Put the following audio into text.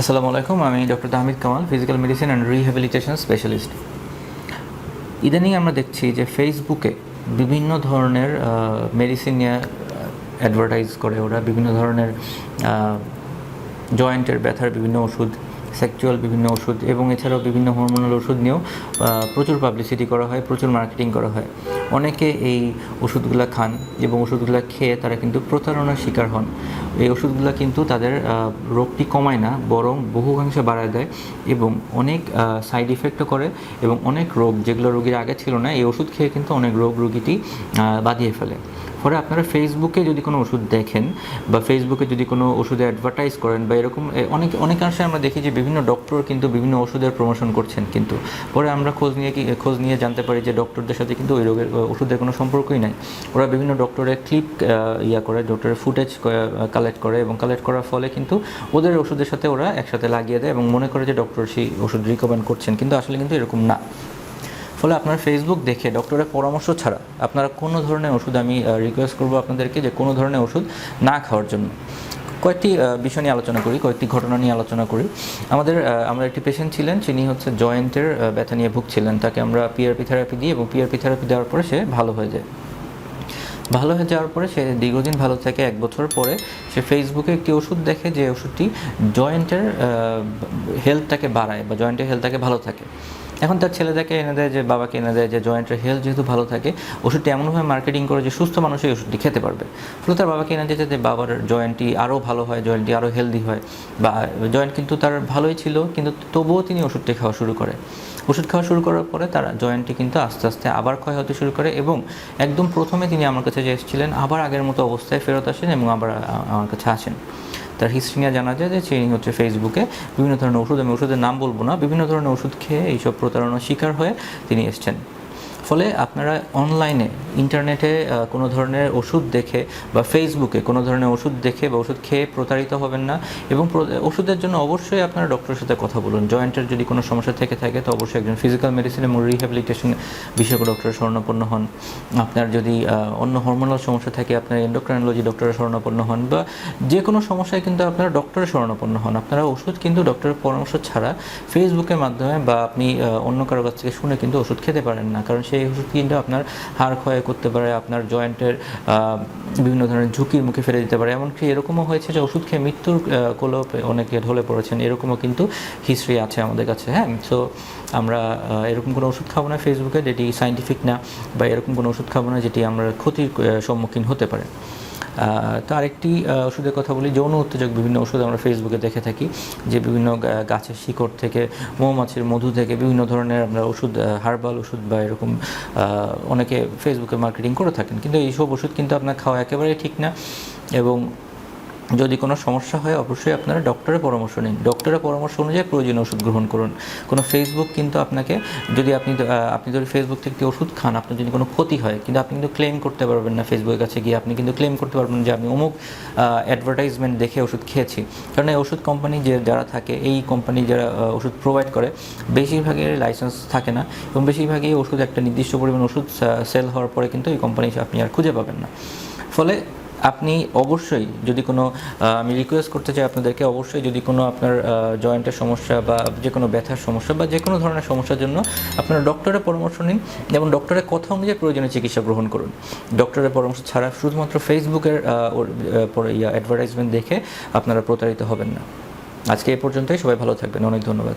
আসসালামু আলাইকুম, আমি doctor Tahmid Kamal physical medicine and rehabilitation specialist ইদানিং আমরা দেখছি যে ফেসবুকে বিভিন্ন ধরনের মেডিসিন অ্যাডভার্টাইজ করে ওরা বিভিন্ন ধরনের জয়েন্টের ব্যথার বিভিন্ন ওষুধ সেক্সুয়াল বিভিন্ন ওষুধ এবং এছাড়াও বিভিন্ন হরমোনাল ওষুধ নিয়েও প্রচুর পাবলিসিটি করা হয়, প্রচুর মার্কেটিং করা হয়। অনেকে এই ওষুধগুলো খান এবং ওষুধগুলো খেয়ে তারা কিন্তু প্রতারণার শিকার হন। এই ওষুধগুলো কিন্তু তাদের রোগটি কমায় না, বরং বহুকাংশে বাড়ায় দেয় এবং অনেক সাইড ইফেক্টও করে এবং অনেক রোগ যেগুলো রোগীর আগে ছিল না, এই ওষুধ খেয়ে কিন্তু অনেক রোগ রোগীটি বাঁধিয়ে ফেলে। পরে আপনারা ফেসবুকে যদি কোনো ওষুধ দেখেন বা ফেসবুকে যদি কোনো ওষুধে অ্যাডভার্টাইজ করেন বা এরকম অনেক, অনেকাংশে আমরা দেখি যে বিভিন্ন ডক্টর কিন্তু বিভিন্ন ওষুধের প্রমোশন করছেন কিন্তু। পরে আমরা খোঁজ নিয়ে কি, খোঁজ নিয়ে জানতে পারি যে ডক্টরদের সাথে কিন্তু ওই রোগের ওষুধের কোনো সম্পর্কই নাই। ওরা বিভিন্ন ডক্টরের ক্লিপ ইয়া করে ডক্টরের ফুটেজ কালেক্ট করে এবং কালেক্ট করার ফলে কিন্তু ওদের ওষুধের সাথে ওরা একসাথে লাগিয়ে দেয় এবং মনে করে যে ডক্টর সেই ওষুধ রিকমেন্ড করছেন, কিন্তু আসলে কিন্তু এরকম না। ফলে আপনার ফেসবুক দেখে ডক্টরের পরামর্শ ছাড়া আপনারা কোনো ধরনের ওষুধ আমি রিকোয়েস্ট করব আপনাদেরকে যে কোনো ধরনের ওষুধ না খাওয়ার জন্য। কয়েকটি বিষয় নিয়ে আলোচনা করি, কয়েকটি ঘটনা নিয়ে আলোচনা করি। আমাদের আমরা একটি পেশেন্ট ছিলেন, যিনি হচ্ছে জয়েন্টের ব্যথা নিয়ে ভুগছিলেন। তাকে আমরা পিআরপি থেরাপি দিই এবং পিআরপি থেরাপি দেওয়ার পরে সে ভালো হয়ে যায়। ভালো হয়ে যাওয়ার পরে সে দীর্ঘদিন ভালো থাকে এক বছর পরে সে ফেসবুকে একটি ওষুধ দেখে যে ওষুধটি জয়েন্টের হেলথটাকে বাড়ায় বা জয়েন্টের হেলথটাকে ভালো থাকে। এখন তার ছেলেটাকে এনে দেয় যে, বাবাকে এনে দেয় যে জয়েন্টের হেলথ যেহেতু ভালো থাকে, ওষুধটি এমনভাবে মার্কেটিং করে যে, সুস্থ মানুষ এই ওষুধটি খেতে পারবে। ফলে তার বাবাকে এনে দিয়েছে যে, বাবার জয়েন্টটি আরও ভালো হয় জয়েন্টটি আরও হেলদি হয়। বা জয়েন্ট কিন্তু তার ভালোই ছিল, কিন্তু তবুও তিনি ওষুধটি খাওয়া শুরু করে। ওষুধ খাওয়া শুরু করার পরে তার জয়েন্টটি কিন্তু আস্তে আস্তে আবার ক্ষয় হতে শুরু করে এবং একদম প্রথমে তিনি আমার কাছে যে এসেছিলেন, আবার আগের মতো অবস্থায় ফেরত আসেন এবং আবার আমার কাছে আসেন। তার হিস্ট্রি নিয়ে জানা যায় যে তিনি হচ্ছে ফেসবুকে বিভিন্ন ধরনের ওষুধ আমি ওষুধের নাম বলব না, বিভিন্ন ধরনের ওষুধ খেয়ে এইসব প্রতারণার শিকার হয়ে তিনি এসছেন। ফলে আপনারা অনলাইনে ইন্টারনেটে কোনো ধরনের ওষুধ দেখে বা ফেসবুকে কোনো ধরনের ওষুধ দেখে বা ওষুধ খেয়ে প্রতারিত হবেন না এবং ওষুধের জন্য অবশ্যই আপনারা ডক্টরের সাথে কথা বলুন। জয়েন্টের যদি কোনো সমস্যা থেকে থাকে, তো অবশ্যই একজন ফিজিক্যাল মেডিসিন এবং রিহ্যাবিলিটেশন বিশেষজ্ঞ ডক্টরের শরণাপন্ন হন। আপনার যদি অন্য হরমোনাল সমস্যা থাকে, আপনার এন্ডোক্রাইনোলজি ডক্টরের শরণাপন্ন হন বা যে কোনো সমস্যায় কিন্তু আপনারা ডক্টরের শরণাপন্ন হন। আপনারা ওষুধ কিন্তু ডক্টরের পরামর্শ ছাড়া ফেসবুকের মাধ্যমে বা আপনি অন্য কারও কাছ থেকে শুনে কিন্তু ওষুধ খেতে পারেন না। কারণ সেই ওষুধ কিন্তু আপনার হাড় ক্ষয় করতে পারে, আপনার জয়েন্টের বিভিন্ন ধরনের ঝুঁকির মুখে ফেলে দিতে পারে। এমনকি এরকমও হয়েছে যে ওষুধ খেয়ে মৃত্যুর কোলেও অনেকে ঢলে পড়েছেন। এরকমও কিন্তু হিস্ট্রি আছে আমাদের কাছে হ্যাঁ? সো আমরা এরকম কোনো ওষুধ খাব না ফেসবুকে যেটি সাইন্টিফিক না, বা এরকম কোনো ওষুধ খাব না যেটি আমরা ক্ষতির সম্মুখীন হতে পারে। তো আরেকটি ওষুধের কথা বলি, যৌন উত্তেজক বিভিন্ন ওষুধ আমরা ফেসবুকে দেখে থাকি, যে বিভিন্ন গাছের শিকড় থেকে, মৌমাছির মধু থেকে বিভিন্ন ধরনের আমরা ওষুধ হার্বাল ওষুধ বা এরকম অনেকে ফেসবুকে মার্কেটিং করে থাকেন। কিন্তু এইসব ওষুধ কিন্তু আপনার খাওয়া একেবারেই ঠিক না এবং যদি কোনো সমস্যা হয়, অবশ্যই আপনারা ডক্টরের পরামর্শ নিন। ডক্টরের পরামর্শ অনুযায়ী প্রয়োজনীয় ওষুধ গ্রহণ করুন। কোনো ফেসবুক কিন্তু আপনাকে, যদি আপনি আপনি যদি ফেসবুক থেকে ওষুধ খান, আপনার যদি কোনো ক্ষতি হয়, কিন্তু আপনি কিন্তু ক্লেম করতে পারবেন না ফেসবুকের কাছে গিয়ে, আপনি কিন্তু ক্লেম করতে পারবেন যে আমি অমুক অ্যাডভার্টাইজমেন্ট দেখে ওষুধ খেয়েছি। কারণ এই ওষুধ কোম্পানি যে, যারা থাকে, এই কোম্পানি যারা ওষুধ প্রোভাইড করে, বেশিরভাগের লাইসেন্স থাকে না এবং বেশিরভাগই ওষুধ একটা নির্দিষ্ট পরিমাণ ওষুধ সেল হওয়ার পরে কিন্তু এই কোম্পানি আপনি আর খুঁজে পাবেন না। ফলে আপনি অবশ্যই যদি কোনো আমি রিকোয়েস্ট করতে চাই আপনাদেরকে, অবশ্যই যদি কোনো আপনার জয়েন্টের সমস্যা বা যে কোনো ব্যথার সমস্যা বা যে কোনো ধরনের সমস্যার জন্য আপনারা ডক্টরের পরামর্শ নিন এবং ডক্টরের কথা অনুযায়ী প্রয়োজনীয় চিকিৎসা গ্রহণ করুন। ডক্টরের পরামর্শ ছাড়া শুধুমাত্র ফেসবুকের ইয়া অ্যাডভার্টাইজমেন্ট দেখে আপনারা প্রতারিত হবেন না। আজকে এই পর্যন্তই, সবাই ভালো থাকবেন, অনেক ধন্যবাদ।